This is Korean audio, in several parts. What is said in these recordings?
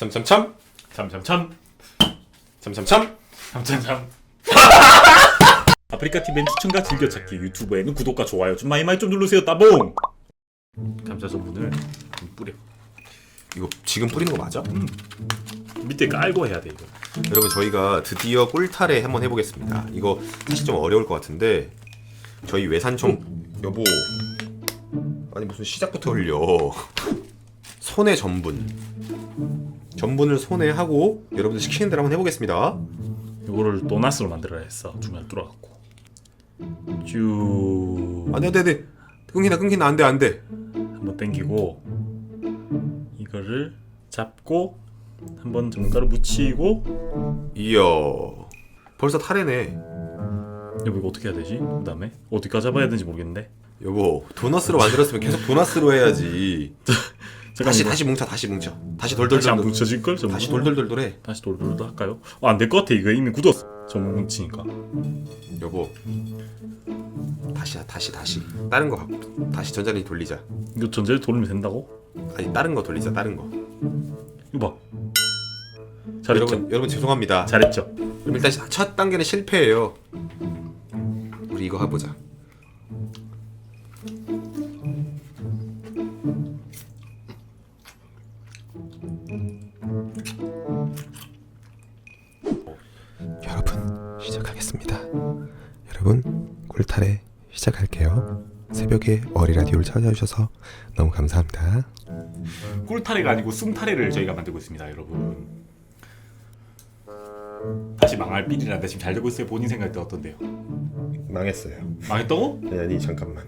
참참참 참참참 참참참 참참참 아프리카 TV엔 추천과 즐겨찾기. 유튜브에는 구독과 좋아요 좀 많이 많이 좀 누르세요. 따봉! 감자 전분을 좀 뿌려. 이거 지금 뿌리는 거 맞아? 밑에 깔고 해야 돼 이거. 여러분 저희가 드디어 꿀타래 한번 해보겠습니다. 이거 사실 좀 어려울 것 같은데 저희 외산청 여보. 아니 무슨 시작부터 흘려. 손에 전분 전분을 손에 하고 여러분들 시키는 대로 한번 해보겠습니다. 이거를 도나스로 만들어야 했어 중간에 뚫어갖고 쭉 안돼 안돼 안돼 끊긴다 끊긴다 안돼 안돼 한번 당기고 이거를 잡고 한번 전가루 묻히고 이야 벌써 타래네. 여보 이거 어떻게 해야 되지? 그 다음에 어디까지 잡아야 되는지 모르겠는데 여보 도너스로 만들었으면 계속 도너스로 해야지. 다시 이거 다시 뭉쳐 다시 뭉쳐. 다시 다시 안 돌돌돌 묻혀질걸? 전부? 다시 돌돌돌돌해. 다시 돌돌도 할까요? 어, 안될 것 같아. 이거 이미 굳었어. 전부 뭉치니까. 여보. 다시 다시 다시. 다른 거 갖고. 다시 전자레인지 돌리자. 이거 전자레 돌리면 된다고? 아니 다른 거 돌리자 다른 거. 이거 봐. 잘했죠? 여러분 여러분 죄송합니다. 잘했죠? 그럼 일단 시- 첫 단계는 실패예요. 우리 이거 해보자 여러분 꿀탈에 시작할게요. 새벽에 어리 라디오를 찾아주셔서 너무 감사합니다. 꿀타래가 아니고 숭타래를 저희가 만들고 있습니다 여러분. 다시 망할 삘이란데 지금 잘 되고 있어요? 본인 생각할 때 어떤데요? 망했어요. 망했다고? 아니 아니 잠깐만.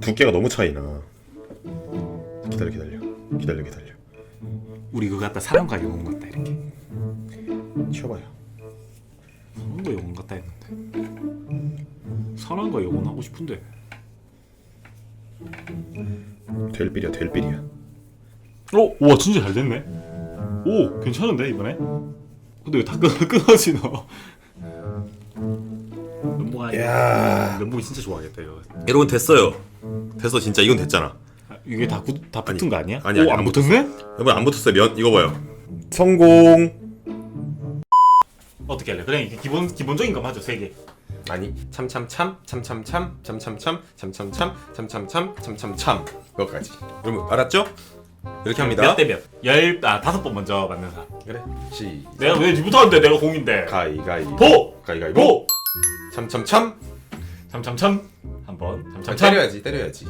두께가 너무 차이나. 기다려 기다려. 기다려 기다려. 우리 그거 갖다 사랑과 영혼 같다 이렇게. 치워봐요. 사랑과 영혼 같다 했는데 사랑과 영혼 하고 싶은데. 될 빌이야 될 빌이야. 어? 와 진짜 잘 됐네. 오 괜찮은데 이번에? 근데 왜 다 끊어지 너 면봉아 야. 면봉이 진짜 좋아하겠다 이거. 여러분 됐어요. 됐어 진짜. 이건 됐잖아. 아, 이게 다, 굳, 다 붙은 아니, 거 아니야? 아니, 아니, 오, 안 안 붙었네? 여러분 안 붙었어요. 면 이거 봐요. 성공. 어떻게 할래? 그냥 이게 기본, 기본적인 거 맞아 세개 아니 참참참 참참참 참참참 참참참 참참참 참참참. 그거까지. 여러분 알았죠? 이렇게 합니다. 몇 대 몇? 열, 아 다섯 번 먼저 맞는 사람. 그래 시작. 내가 왜 니부터 하는데? 내가 공인데. 가위가위보. 보! 가위가위보. 보! 참참참. 참참참. 한번. 참 참참참. 때려야지 때려야지.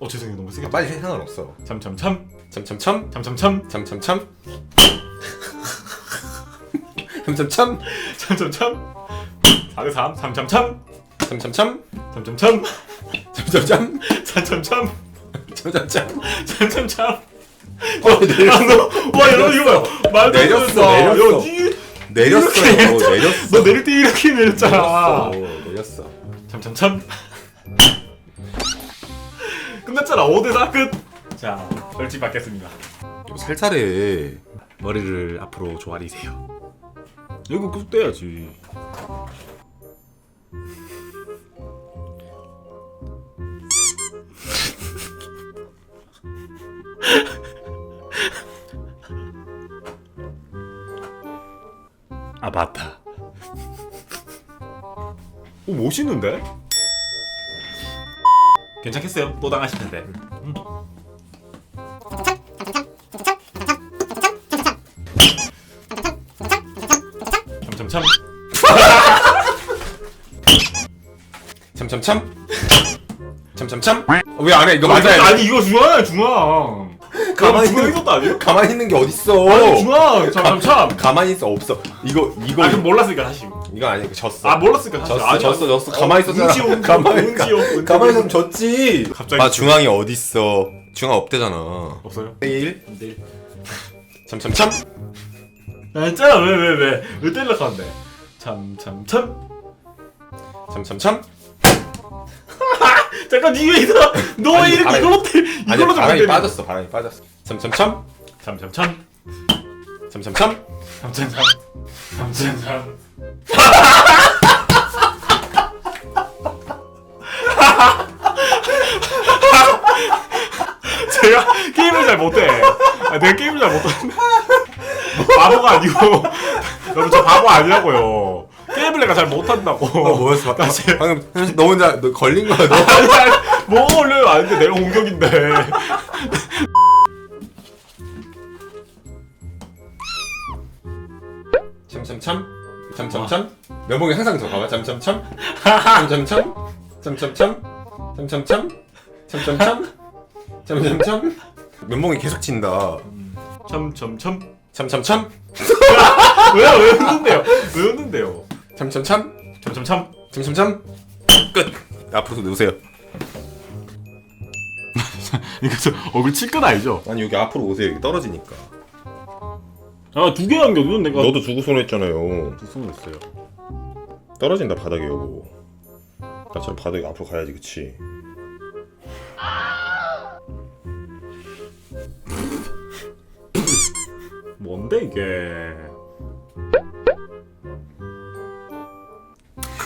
어 죄송해요. 너무 세게 아, 빨리 해 상관없어. 참참참. 참참참. 참참참. 참참참. 참참참. 참참참 4대 3 참참 참. 참참참. 참 참참. 참참참. 참참참. 참참참. 참참참. 어, 내렸어. 와 여러분 이거 봐요 말도 안 내렸어, 되겠어. 내렸어. 야, 니- 내렸어요 이렇게 내렸어. 너 내릴 때 이렇게 내렸잖아. 내렸어 내렸어. 참참참. 끝났잖아. 5대 4 끝. 자 벌칙 받겠습니다. 이거 살살해. 머리를 앞으로 조아리세요. 이거 계속 떼야지 맞다 오 멋있는데? 괜찮겠어요? 또 당하실 텐데. 음. 참참참. 참참참? 참참참. 왜 안 해? 이거 맞아야 돼. 아니 이거 중앙이야 중앙 가만히 있는- 이것도 아니에요? 가만히 있는 게 어딨어? 아니 중앙 참참참 가만히 있어. 없어. 이거 이거 아 그럼 몰랐으니까 다시. 이거 이거 졌어. 아 몰랐으니까 다시. 졌어 아니야. 졌어 졌어. 가만히 있었잖아. 은지요 가만히 은지요. 가만히 있으면 졌지. 갑자기 아 중앙이 어딨어? 중앙 없대잖아. 없어요? 1 네. 참참참. 아 했잖아. 왜왜왜 왜? 왜 때리려고 하는데? 참참 참. 참참참 잠깐 니왜 이러나 너왜 아니, 이렇게 바람이- 이걸로 때 아니 이걸로 좀 바람이. 빠졌어 바람이 빠졌어. 참참참. 참참참. 참참참. 참참참. 참참참. 제가 게임을 잘 못해. 아, 내가 게임을 잘 못하는데. 바보가 아니고. 여러분 저 바보 아니라고요. 게임을 내가 잘 못한다고. 어, 뭐였어? 방- 방금 너 혼자 너 걸린 거야 너. 아니 아니 뭐 원래 아닌데 내가 공격인데. 참참참 참참참 면봉이 항상 더 가봐 참참참 참참참 참참참 참참참 참참참 참참참 면봉이 계속 친다 참 참 참. 참참참 왜요? 왜 웃는데요? 왜 웃는데요? 참 참참 참참참. 참참참. 끝. 앞으로 놓으세요. 이거 저 얼굴 칠 건 아니죠? 아니 여기 앞으로 오세요. 여기 떨어지니까. 아두 개 남겨 눈 내가. 너도 두고 손 했잖아요. 두 손을 했어요. 떨어진다 바닥에 여보. 나처럼 바닥에 앞으로 가야지 그치? 뭔데 이게?